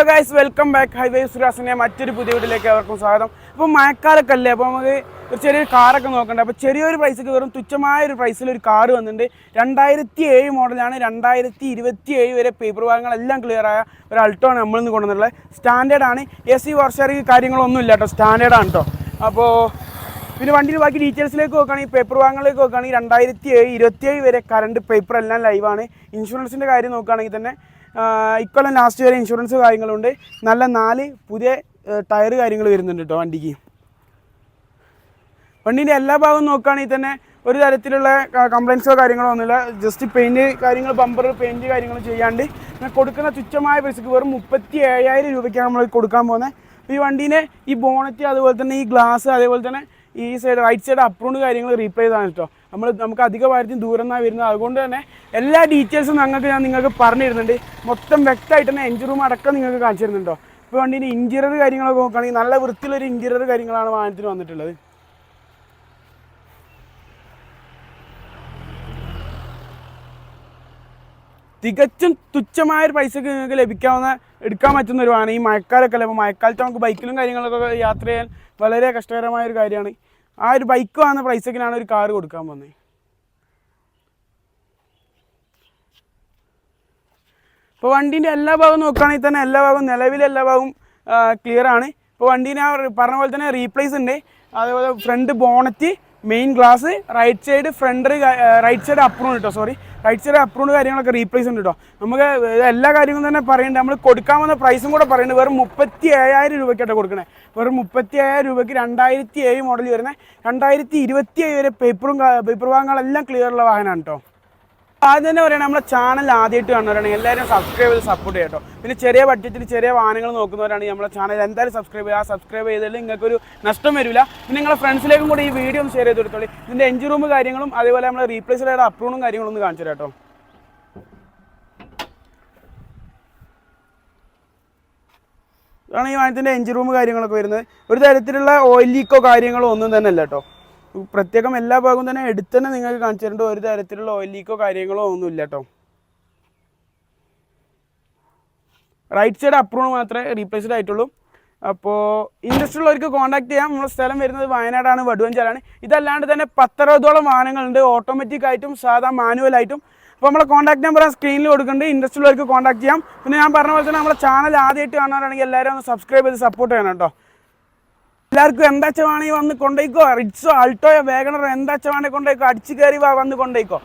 Hello guys welcome back highway സുരാസിന്റെ മറ്റൊരു പുതിയ വീട്ടിലേക്ക് അവർക്കും സ്വാഗതം. അപ്പോൾ മഴക്കാലൊക്കെ അല്ലേ അപ്പോൾ നമുക്ക് ഒരു ചെറിയൊരു കാറൊക്കെ നോക്കണ്ടേ. അപ്പോൾ ചെറിയൊരു പ്രൈസൊക്കെ വെറും തുച്ഛമായ ഒരു പ്രൈസിൽ ഒരു കാർ വന്നിട്ടുണ്ട്. രണ്ടായിരത്തി ഏഴ് മോഡലാണ് രണ്ടായിരത്തി ഇരുപത്തി ഏഴ് വരെ പേപ്പർ ഭാഗങ്ങളെല്ലാം ക്ലിയർ ആയ ഒരു അൾട്ടോ ആണ് നമ്മളിന്ന് കൊണ്ടുവന്നിട്ടുള്ളത്. ആണ്. എ സി വർഷറി കാര്യങ്ങളൊന്നും ഇല്ല കേട്ടോ. ആണ് കേട്ടോ അപ്പോൾ പിന്നെ വണ്ടിയിൽ ബാക്കി ഡീറ്റെയിൽസിലേക്ക് നോക്കുകയാണെങ്കിൽ പേപ്പർ ഭാഗങ്ങളിലേക്ക് നോക്കുകയാണെങ്കിൽ രണ്ടായിരത്തി ഏഴ് ഇരുപത്തി ഏഴ് വരെ കറണ്ട് പേപ്പർ എല്ലാം ലൈവാണ് ഇൻഷുറൻസിന്റെ കാര്യം നോക്കുകയാണെങ്കിൽ തന്നെ ഇക്കൊല്ലം ലാസ്റ്റ് വരെ ഇൻഷുറൻസ് കാര്യങ്ങളുണ്ട്. നല്ല നാല് പുതിയ ടയർ കാര്യങ്ങൾ വരുന്നുണ്ട് കേട്ടോ വണ്ടിക്ക്. വണ്ടീന്റെ എല്ലാ ഭാഗവും നോക്കുകയാണെങ്കിൽ തന്നെ ഒരു തരത്തിലുള്ള കംപ്ലയിൻസോ കാര്യങ്ങളോ ഒന്നുമില്ല. ജസ്റ്റ് പെയിന്റ് കാര്യങ്ങൾ ബമ്പർ പെയിന്റ് കാര്യങ്ങൾ ചെയ്യാണ്ട് കൊടുക്കുന്ന തുച്ഛമായ പൈസക്ക് വെറും മുപ്പത്തി ഏഴായിരം രൂപയ്ക്കാണ് നമ്മൾ കൊടുക്കാൻ പോകുന്നത്. ഈ വണ്ടീനെ ഈ ബോണറ്റ് അതുപോലെ തന്നെ ഈ ഗ്ലാസ് അതേപോലെ തന്നെ ഈ സൈഡ് റൈറ്റ് സൈഡ് അപ്രൂണ്ട് കാര്യങ്ങൾ റീപ്ലേ ചെയ്താണ് കേട്ടോ നമ്മൾ നമുക്ക് അധിക ഭാരത്തിൽ ദൂരം നിന്നാണ് വരുന്നത്. അതുകൊണ്ട് തന്നെ എല്ലാ ഡീറ്റെയിൽസും ഞങ്ങൾക്ക് ഞാൻ നിങ്ങൾക്ക് പറഞ്ഞു തരുന്നുണ്ട് മൊത്തം വ്യക്തമായിട്ട് തന്നെ എഞ്ചിൻ റൂം അടക്കം നിങ്ങൾക്ക് കാണിച്ചു തരുന്നുണ്ടോ ഇപ്പോൾ വണ്ടീന്റെ ഇന്റീരിയർ കാര്യങ്ങളൊക്കെ നോക്കുകയാണെങ്കിൽ നല്ല വൃത്തിയിലൊരു ഇന്റീരിയർ കാര്യങ്ങളാണ് വാഹനത്തിന് വന്നിട്ടുള്ളത്. തികച്ചും തുച്ഛമായ ഒരു പൈസക്ക് നിങ്ങൾക്ക് ലഭിക്കാവുന്ന എടുക്കാൻ പറ്റുന്ന ഒരു വാഹനം ഈ മഴക്കാലൊക്കെ അല്ലേ? അപ്പോൾ മഴക്കാലത്ത് നമുക്ക് ബൈക്കിലും കാര്യങ്ങളൊക്കെ യാത്ര ചെയ്യാൻ വളരെ കഷ്ടകരമായ ഒരു കാര്യമാണ്. ആ ഒരു ബൈക്ക് വാങ്ങുന്ന പ്രൈസക്കിനാണ് ഒരു കാറ് കൊടുക്കാൻ പോകുന്നത് ഇപ്പോൾ വണ്ടീന്റെ എല്ലാ ഭാഗവും നോക്കുകയാണെങ്കിൽ തന്നെ എല്ലാ ഭാഗവും നിലവിലെ എല്ലാ ഭാഗവും ക്ലിയർ ആണ്. ഇപ്പോൾ വണ്ടീനെ പറഞ്ഞ പോലെ തന്നെ റീപ്ലേസ് ഉണ്ട്. അതേപോലെ front bonnet main glass right side front right side approve കേട്ടോ സോറി റൈറ്റ് സൈഡ് അപ്രൂവ് കാര്യങ്ങളൊക്കെ റീപ്ലേസ് ഉണ്ട് കേട്ടോ നമുക്ക് എല്ലാ കാര്യങ്ങളും തന്നെ പറയുന്നുണ്ട് നമ്മൾ കൊടുക്കാൻ വന്ന പ്രൈസും കൂടെ പറയുന്നുണ്ട് വെറും മുപ്പത്തി ഏഴായിരം രൂപയ്ക്കായിട്ട് കൊടുക്കണേ. വെറും മുപ്പത്തി ഏഴായിരം രൂപയ്ക്ക് രണ്ടായിരത്തി ഏഴ് മോഡൽ വരുന്നത് രണ്ടായിരത്തി ഇരുപത്തി ഏഴ് വരെ പേപ്പറും പേപ്പർ ഭാഗങ്ങളെല്ലാം ക്ലിയർ ഉള്ള വാഹനമാണ് കേട്ടോ ആദ്യം തന്നെ പറയുകയാണെങ്കിൽ നമ്മുടെ ചാനൽ ആദ്യമായിട്ട് കാണുന്നവരാണെങ്കിൽ എല്ലാവരും സബ്സ്ക്രൈബ് ചെയ്ത് സപ്പോർട്ട് ചെയ്യട്ടോ. പിന്നെ ചെറിയ ബഡ്ജറ്റിൽ ചെറിയ വാഹനങ്ങൾ നോക്കുന്നവരാണെങ്കിൽ നമ്മുടെ ചാനൽ എന്തായാലും സബ്സ്ക്രൈബ് ചെയ്യുക. സബ്സ്ക്രൈബ് ചെയ്താൽ നിങ്ങൾക്കൊരു നഷ്ടം വരില്ല. പിന്നെ നിങ്ങളുടെ ഫ്രണ്ട്സിലേക്കും കൂടി ഈ വീഡിയോ ഒന്ന് ഷെയർ ചെയ്ത് കൊടുത്തോളി ഇതിന്റെ എഞ്ചിൻ റൂം കാര്യങ്ങളും അതേപോലെ നമ്മുടെ ചെയ്ത അപ്രൂവും കാര്യങ്ങളും ഒന്ന് കാണിച്ചു കേട്ടോ ഇതാണ് ഈ വാഹനത്തിന്റെ എഞ്ചിൻ റൂം കാര്യങ്ങളൊക്കെ വരുന്നത്. ഒരു തരത്തിലുള്ള ഓയിൽ ലീക്കോ കാര്യങ്ങളോ ഒന്നും തന്നെ അല്ല കേട്ടോ. പ്രത്യേകം എല്ലാ ഭാഗവും തന്നെ എടുത്ത് തന്നെ നിങ്ങൾക്ക് കാണിച്ചു തരേണ്ട. ഒരു തരത്തിലുള്ള ഓയിൽ ലീക്കോ കാര്യങ്ങളോ ഒന്നുമില്ല കേട്ടോ. റൈറ്റ് സൈഡ് അപ്രൂവ് മാത്രമേ റീപ്ലേസ്ഡ് ആയിട്ടുള്ളൂ. അപ്പോൾ ഇൻട്രസ്റ്റ് ഉള്ളവർക്ക് കോൺടാക്ട് ചെയ്യാം. നമ്മുടെ സ്ഥലം വരുന്നത് വയനാടാണ് വടുവഞ്ചാലാണ്. ഇതല്ലാണ്ട് തന്നെ പത്തറുപതോളം വാഹനങ്ങളുണ്ട്. ഓട്ടോമാറ്റിക് ആയിട്ടും സാധാ മാനുവൽ ആയിട്ടും. അപ്പോൾ നമ്മളെ കോൺടാക്ട് നമ്പർ സ്ക്രീനിൽ കൊടുക്കുന്നുണ്ട്. ഇൻട്രസ്റ്റ് ഉള്ളവർക്ക് കോൺടാക്ട് ചെയ്യാം. പിന്നെ ഞാൻ പറഞ്ഞ പോലെ തന്നെ നമ്മുടെ ചാനൽ ആദ്യമായിട്ട് കാണുന്നവരാണെങ്കിൽ എല്ലാവരും ഒന്ന് സബ്സ്ക്രൈബ് ചെയ്ത് സപ്പോർട്ട് ചെയ്യണം കേട്ടോ. എല്ലാവർക്കും എന്താച്ച വേണമെങ്കിൽ വന്ന് കൊണ്ടുപോയിക്കോ. റിറ്റ്സോ ആൾട്ടോയോ വേഗണറോ എന്താച്ച വേണമെങ്കിൽ കൊണ്ടുപോയിക്കോ. അടിച്ചു കയറി വന്ന് കൊണ്ടുപോയിക്കോ.